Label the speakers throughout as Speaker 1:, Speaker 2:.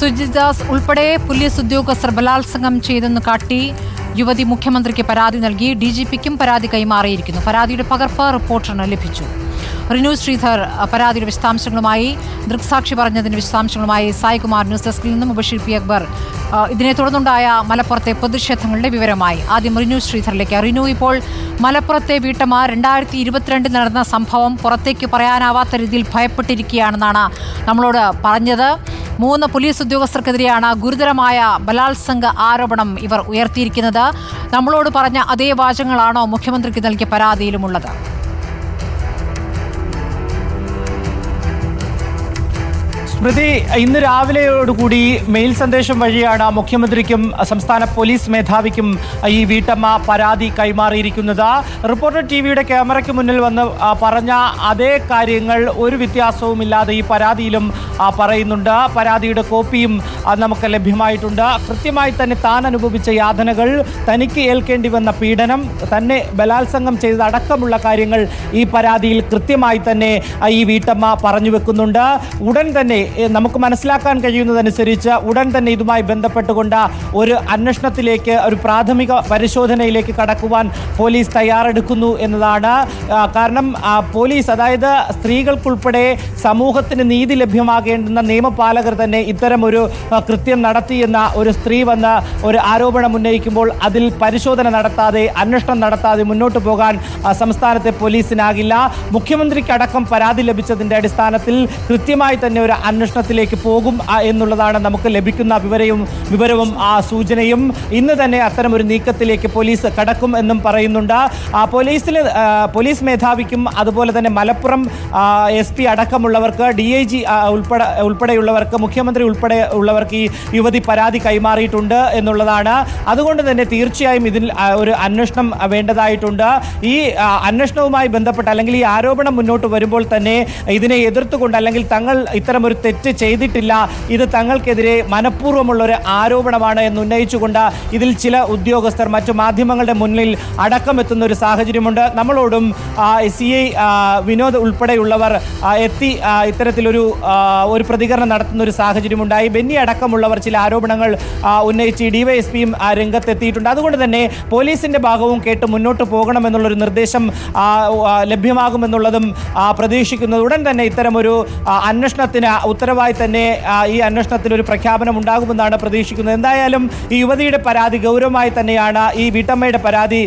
Speaker 1: സുജിത് ദാസ് ഉൾപ്പെടെ പോലീസ് ഉദ്യോഗസ്ഥർ ബലാത്സംഗം ചെയ്തെന്ന് കാട്ടി യുവതി മുഖ്യമന്ത്രിക്ക് പരാതി നൽകി. ഡി ജി പിക്കും പരാതി കൈമാറിയിരിക്കുന്നു. പരാതിയുടെ പകർപ്പ് റിപ്പോർട്ടറിന് ലഭിച്ചു. റിനു ശ്രീധർ പരാതിയുടെ വിശദാംശങ്ങളുമായി ദൃക്സാക്ഷി പറഞ്ഞതിന്റെ വിശദാംശങ്ങളുമായി സായികുമാർ ന്യൂസ് ഡെസ്കിൽ നിന്നും ബഷീർ പി അക്ബർ. ഇതിനെ തുടർന്നുണ്ടായ മലപ്പുറത്തെ പ്രതിഷേധങ്ങളുടെ വിവരമായി. ആദ്യം റിനു ശ്രീധറിലേക്ക്. റിനു ഇപ്പോൾ മലപ്പുറത്തെ വീട്ടമ്മ. രണ്ടായിരത്തി ഇരുപത്തിരണ്ടിൽ നടന്ന സംഭവം പുറത്തേക്ക് പറയാനാവാത്ത രീതിയിൽ ഭയപ്പെട്ടിരിക്കുകയാണെന്നാണ് നമ്മളോട് പറഞ്ഞത്. മൂന്ന് പോലീസ് ഉദ്യോഗസ്ഥർക്കെതിരെയാണ് ഗുരുതരമായ ബലാത്സംഗ ആരോപണം ഇവർ ഉയർത്തിയിരിക്കുന്നത്. നമ്മളോട് പറഞ്ഞ അതേ വാചകങ്ങളാണോ മുഖ്യമന്ത്രിക്ക് നൽകിയ പരാതിയിലുമുള്ളത്?
Speaker 2: സ്മൃതി ഇന്ന് രാവിലെയോടുകൂടി മെയിൽ സന്ദേശം വഴിയാണ് മുഖ്യമന്ത്രിക്കും സംസ്ഥാന പോലീസ് മേധാവിക്കും ഈ വീട്ടമ്മ പരാതി കൈമാറിയിരിക്കുന്നത്. റിപ്പോർട്ടർ ടി വിയുടെ ക്യാമറയ്ക്ക് മുന്നിൽ വന്ന് പറഞ്ഞ അതേ കാര്യങ്ങൾ ഒരു വ്യത്യാസവുമില്ലാതെ ഈ പരാതിയിലും പറയുന്നുണ്ട്. പരാതിയുടെ കോപ്പിയും നമുക്ക് ലഭ്യമായിട്ടുണ്ട്. കൃത്യമായി തന്നെ താൻ അനുഭവിച്ച യാതനകൾ തനിക്ക് ഏൽക്കേണ്ടി വന്ന പീഡനം തന്നെ ബലാത്സംഗം ചെയ്തടക്കമുള്ള കാര്യങ്ങൾ ഈ പരാതിയിൽ കൃത്യമായി തന്നെ ഈ വീട്ടമ്മ പറഞ്ഞു വെക്കുന്നുണ്ട്. ഉടൻ തന്നെ നമുക്ക് മനസ്സിലാക്കാൻ കഴിയുന്നതനുസരിച്ച് ഉടൻ തന്നെ ഇതുമായി ബന്ധപ്പെട്ടുകൊണ്ട് ഒരു അന്വേഷണത്തിലേക്ക് ഒരു പ്രാഥമിക പരിശോധനയിലേക്ക് കടക്കുവാൻ പോലീസ് തയ്യാറെടുക്കുന്നു എന്നതാണ്. കാരണം പോലീസ് അതായത് സ്ത്രീകൾക്കുൾപ്പെടെ സമൂഹത്തിന് നീതി ലഭ്യമാകേണ്ടുന്ന നിയമപാലകർ തന്നെ ഇത്തരം ഒരു കൃത്യം നടത്തിയെന്ന ഒരു സ്ത്രീ വന്ന് ഒരു ആരോപണം ഉന്നയിക്കുമ്പോൾ അതിൽ പരിശോധന നടത്താതെ അന്വേഷണം നടത്താതെ മുന്നോട്ട് പോകാൻ സംസ്ഥാനത്തെ പോലീസിനാകില്ല. മുഖ്യമന്ത്രിക്കടക്കം പരാതി ലഭിച്ചതിന്റെ അടിസ്ഥാനത്തിൽ കൃത്യമായി തന്നെ ഒരു അന്വേഷണത്തിലേക്ക് പോകും എന്നുള്ളതാണ് നമുക്ക് ലഭിക്കുന്ന വിവരവും വിവരവും ആ സൂചനയും. ഇന്ന് തന്നെ അത്തരം ഒരു നീക്കത്തിലേക്ക് പോലീസ് കടക്കും എന്നും പറയുന്നുണ്ട്. പോലീസിൽ പോലീസ് മേധാവിക്കും അതുപോലെ തന്നെ മലപ്പുറം എസ് പി അടക്കമുള്ളവർക്ക് ഡി ഐ ജി ഉൾപ്പെടെ ഉൾപ്പെടെയുള്ളവർക്ക് മുഖ്യമന്ത്രി ഉൾപ്പെടെ ഉള്ളവർക്ക് ഈ യുവതി പരാതി കൈമാറിയിട്ടുണ്ട് എന്നുള്ളതാണ്. അതുകൊണ്ട് തന്നെ തീർച്ചയായും ഇതിൽ ഒരു അന്വേഷണം വേണ്ടതായിട്ടുണ്ട്. ഈ അന്വേഷണവുമായി ബന്ധപ്പെട്ട് അല്ലെങ്കിൽ ഈ ആരോപണം മുന്നോട്ട് വരുമ്പോൾ തന്നെ ഇതിനെ എതിർത്തുകൊണ്ട് അല്ലെങ്കിൽ തങ്ങൾ ഇത്തരം ഒരു തെറ്റ് ചെയ്തിട്ടില്ല. ഇത് തങ്ങൾക്കെതിരെ മനഃപൂർവമുള്ള ഒരു ആരോപണമാണ് എന്ന് ഉന്നയിച്ചുകൊണ്ട് ഇതിൽ ചില ഉദ്യോഗസ്ഥർ മറ്റു മാധ്യമങ്ങളുടെ മുന്നിൽ അടക്കമെത്തുന്ന ഒരു സാഹചര്യമുണ്ട്. നമ്മളോടും സി ഐ വിനോദ് ഉൾപ്പെടെയുള്ളവർ എത്തി ഇത്തരത്തിലൊരു ഒരു പ്രതികരണം നടത്തുന്ന ഒരു സാഹചര്യമുണ്ടായി. ബെന്നി അടക്കമുള്ളവർ ചില ആരോപണങ്ങൾ ഉന്നയിച്ച് ഡിവൈഎസ്പിയും രംഗത്തെത്തിയിട്ടുണ്ട്. അതുകൊണ്ട് തന്നെ പോലീസിന്റെ ഭാഗവും കേട്ട് മുന്നോട്ട് പോകണമെന്നുള്ളൊരു നിർദ്ദേശം ലഭ്യമാകുമെന്നുള്ളതും പ്രതീക്ഷിക്കുന്നത്. ഉടൻ തന്നെ ഇത്തരമൊരു അന്വേഷണത്തിന് ഉത്തരവായി തന്നെ ഈ അന്വേഷണത്തിൽ ഒരു പ്രഖ്യാപനം ഉണ്ടാകുമെന്നാണ് പ്രതീക്ഷിക്കുന്നത്. എന്തായാലും ഈ യുവതിയുടെ പരാതി ഗൗരവമായി തന്നെയാണ് ഈ വീട്ടമ്മയുടെ പരാതി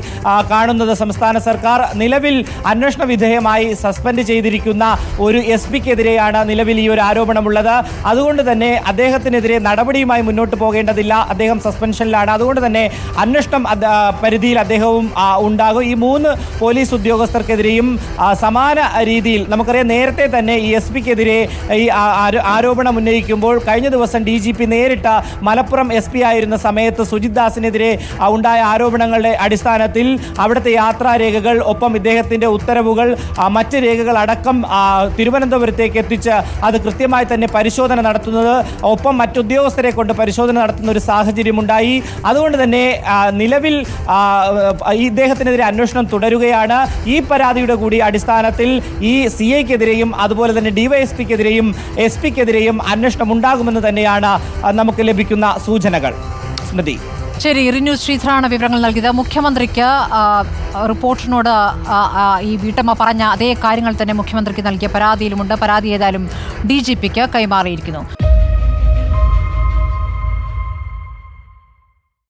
Speaker 2: കാണുന്നത്. സംസ്ഥാന സർക്കാർ നിലവിൽ അന്വേഷണ വിധേയമായി സസ്പെൻഡ് ചെയ്തിരിക്കുന്ന ഒരു എസ് പിക്കെതിരെയാണ് നിലവിൽ ഈ ഒരു ആരോപണമുള്ളത്. അതുകൊണ്ട് തന്നെ അദ്ദേഹത്തിനെതിരെ നടപടിയുമായി മുന്നോട്ട് പോകേണ്ടതില്ല. അദ്ദേഹം സസ്പെൻഷനിലാണ്. അതുകൊണ്ട് തന്നെ അന്വേഷണം പരിധിയിൽ അദ്ദേഹവും ഉണ്ടാകും. ഈ മൂന്ന് പോലീസ് ഉദ്യോഗസ്ഥർക്കെതിരെയും സമാന രീതിയിൽ നമുക്കറിയാം നേരത്തെ തന്നെ ഈ എസ് പിക്കെതിരെ ഈ ആരോപണം ഉന്നയിക്കുമ്പോൾ കഴിഞ്ഞ ദിവസം ഡി ജി പി നേരിട്ട മലപ്പുറം എസ് പി ആയിരുന്ന സമയത്ത് സുജിത് ദാസിനെതിരെ ഉണ്ടായ ആരോപണങ്ങളുടെ അടിസ്ഥാനത്തിൽ അവിടുത്തെ യാത്രാരേഖകൾ ഒപ്പം ഇദ്ദേഹത്തിന്റെ ഉത്തരവുകൾ മറ്റ് രേഖകൾ അടക്കം തിരുവനന്തപുരത്തേക്ക് എത്തിച്ച് അത് കൃത്യമായി തന്നെ പരിശോധന നടത്തുന്നത് ഒപ്പം മറ്റുദ്യോഗസ്ഥരെ കൊണ്ട് പരിശോധന നടത്തുന്ന ഒരു സാഹചര്യമുണ്ടായി. അതുകൊണ്ട് തന്നെ നിലവിൽ ഇദ്ദേഹത്തിനെതിരെ അന്വേഷണം തുടരുകയാണ്. ഈ പരാതിയുടെ കൂടി അടിസ്ഥാനത്തിൽ ഈ സി ഐക്കെതിരെയും അതുപോലെ തന്നെ ഡിവൈഎസ്പിക്കെതിരെയും എസ് പിക്കെതിരെയും അന്വേഷണം ഉണ്ടാകുമെന്ന് തന്നെയാണ് നമുക്ക് ലഭിക്കുന്ന സൂചനകൾ. സ്മൃതി.
Speaker 1: ശരി ഇറിഞ്ഞു ശ്രീധരാണ് വിവരങ്ങൾ നൽകിയത്. മുഖ്യമന്ത്രിക്ക് ആ, ഈ വീട്ടമ്മ പറഞ്ഞ അതേ കാര്യങ്ങൾ തന്നെ മുഖ്യമന്ത്രിക്ക് നൽകിയ പരാതിയിലുമുണ്ട്. പരാതി ഏതായാലും ഡി ജി പിക്ക് കൈമാറിയിരിക്കുന്നു.